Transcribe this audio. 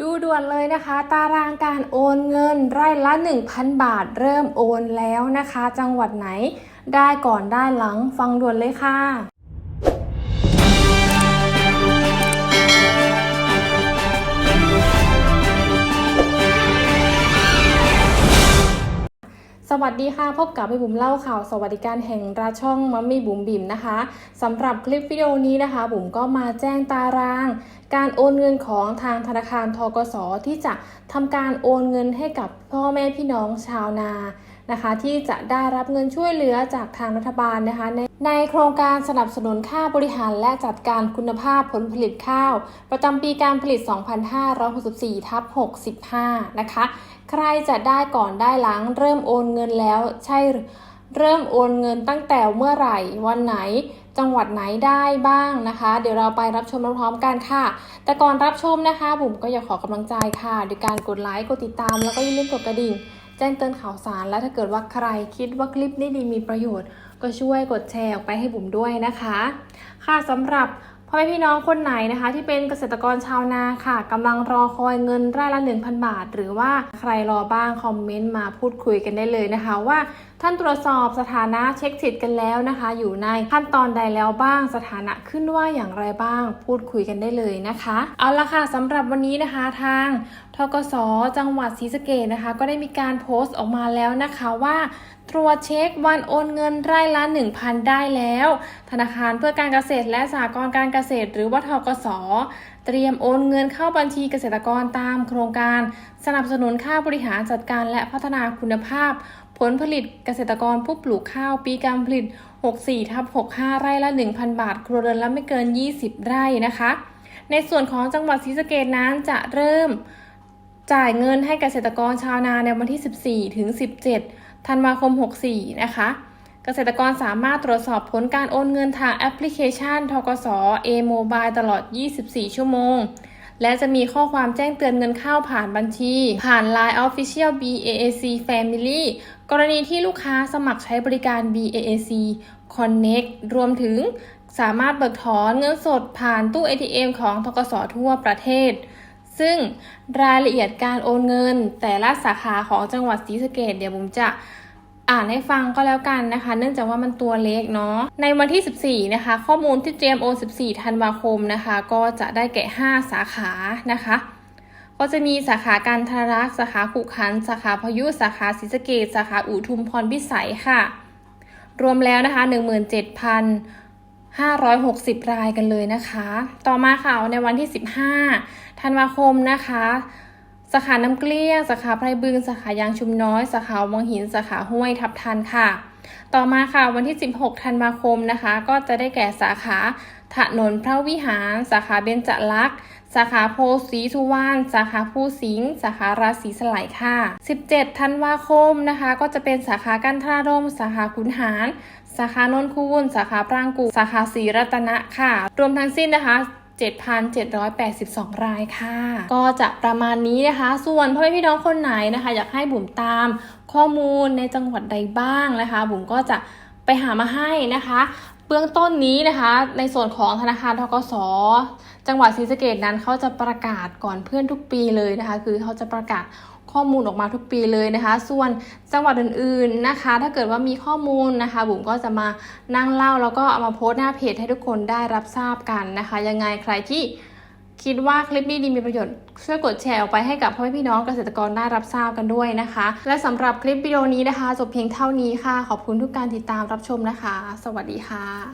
ดูด่วนเลยนะคะ ตารางการโอนเงินไร่ละ 1,000 บาท เริ่มโอนแล้วนะคะ จังหวัดไหนได้ก่อนได้หลังฟังด่วนเลยค่ะ วัสดีค่ะ พบกับแม่บุ๋มเล่าข่าวสวัสดิการแห่งราชช่องมัมมี่บุ๋มบิ๋มนะคะสำหรับคลิปวิดีโอนี้นะคะ บุ๋มก็มาแจ้งตาราง การโอนเงินของทางธนาคารทกสที่จะทำการโอนเงินให้กับพ่อแม่พี่น้องชาวนา นะคะ ที่จะได้รับเงินช่วยเหลือจากทางรัฐบาลนะคะ ในในโครงการสนับสนุนค่าบริหารและจัดการคุณภาพผลผลิตข้าว ประจำปีการผลิต 2564ทับ65 นะคะ ใครจะได้ก่อนได้หลังเริ่มโอนเงินแล้วใช่เริ่มโอนเงินตั้งแต่เมื่อไหร่วันไหนจังหวัดไหนได้บ้างนะคะ เดี๋ยวเราไปรับชมพร้อมๆกันค่ะ แต่ก่อนรับชมนะคะบุ๋มก็อยากขอกำลังใจค่ะด้วยการกดไลค์กดติดตามแล้วก็อย่าลืมกดกระดิ่ง แจ้งเตือนข่าวสาร และถ้าเกิดว่าใครคิดว่าคลิปนี้ดีมีประโยชน์ ก็ช่วยกดแชร์ออกไปให้บุ๋มด้วยนะคะ ค่ะสำหรับพ่อแม่พี่น้องคนไหนนะคะ ที่เป็นเกษตรกรชาวนาค่ะกำลังรอคอยเงินไร่ละ 1,000 บาท หรือว่าใครรอบ้างคอมเมนต์มาพูดคุยกันได้เลยนะคะ ว่าท่านตรวจสอบสถานะเช็คสิทธิ์กันแล้วนะคะ อยู่ในขั้นตอนใดแล้วบ้าง สถานะขึ้นว่าอย่างไรบ้าง พูดคุยกันได้เลยนะคะ เอาละค่ะสำหรับวันนี้นะคะทาง กสจังหวัดศรีสะเกษนะคะ ก็ได้มีการโพสต์ออกมาแล้วนะคะว่าตรวจเช็ควันโอนเงินไร่ละ 1,000 ได้แล้ว ธนาคารเพื่อการเกษตรและสหกรณ์การเกษตร หรือว่าทกสเตรียมโอนเงินเข้าบัญชีเกษตรกรตามโครงการ สนับสนุนค่าบริหารจัดการและพัฒนาคุณภาพ ผลผลิตเกษตรกรผู้ปลูกข้าวปีการผลิต 64ทับ65 ไร่ละ 1,000 บาท ครัวเรือนละไม่เกิน 20 ไร่นะคะ ในส่วนของจังหวัดศรีสะเกษนั้นจะเริ่ม จ่ายเงินให้เกษตรกรชาวนาในวันที่ 14 ถึง 17 ธันวาคม 64 นะคะ เกษตรกรสามารถตรวจสอบผลการโอนเงินทางแอปพลิเคชันทกส A-Mobile ตลอด 24 ชั่วโมง และจะมีข้อความแจ้งเตือนเงินเข้าผ่านบัญชี ผ่าน Line Official BAAC Family กรณีที่ลูกค้าสมัครใช้บริการ BAAC Connect รวมถึงสามารถเบิกถอนเงินสดผ่านตู้ ATM ของทกสทั่วประเทศ ซึ่งรายละเอียดการโอนเงิน แต่ละสาขาของจังหวัดศรีสะเกษเดี๋ยวผมจะอ่านให้ฟังก็แล้วกันนะคะ เนื่องจากว่ามันตัวเล็กเนาะ ในวันที่ 14 นะคะ ข้อมูลที่เตรียมโอน14 ธันวาคมนะคะ ก็จะได้แก่ 5 สาขานะคะ ก็จะมีสาขาการทารักษ์สาขาขุขัน สาขาพายุสาขาศรีสะเกษสาขาอุทุมพรพิสัยค่ะ รวมแล้วนะคะ 17,560 รายกันเลยนะคะ ต่อมาค่ะในวันที่ 15 ธันวาคมนะคะสาขาน้ำเกลี้ยงสาขาไพรบึงสาขายางชุมน้อยสาขาวังหินสาขาห้วยทับทันค่ะ ต่อมาค่ะวันที่ 16 ธันวาคมนะคะ ก็จะได้แก่สาขาถนนพระวิหาร สาขาเบญจลักษณ์ สาขาโพสีสุวรรณสาขาผู้สิงห์สาขาราศีสไลยค่ะ 17 ธันวาคมนะคะ ก็จะเป็นสาขากันทรารมสาขาขุนหาร สาขานนคูนสาขาปรางกูสาขาศรีรัตนะค่ะ รวมทั้งสิ้นนะคะ 7,782 รายค่ะ ก็จะประมาณนี้นะคะ ส่วนพ่อแม่พี่น้องคนไหนนะคะ อยากให้บุ๋มตามข้อมูลในจังหวัดใดบ้างนะคะ บุ๋มก็จะไปหามาให้นะคะเบื้องต้นนี้นะคะ ในส่วนของธนาคารทกสจังหวัดศรีสะเกดนั้นเขาจะประกาศก่อนเพื่อนทุกปีเลยนะคะ คือเขาจะประกาศ ข้อมูลออกมาทุกปีเลยนะคะ ส่วนจังหวัดอื่นๆนะคะ ถ้าเกิดว่ามีข้อมูลนะคะ บุ๋มก็จะมานั่งเล่าแล้วก็เอามาโพสต์หน้าเพจให้ทุกคนได้รับทราบกันนะคะ ยังไงใครที่คิดว่าคลิปนี้ดีมีประโยชน์ ช่วยกดแชร์ออกไปให้กับพ่อแม่พี่น้องเกษตรกรได้รับทราบกันด้วยนะคะ และสำหรับคลิปวิดีโอนี้นะคะ จบเพียงเท่านี้ค่ะ ขอบคุณทุกการติดตามรับชมนะคะ สวัสดีค่ะ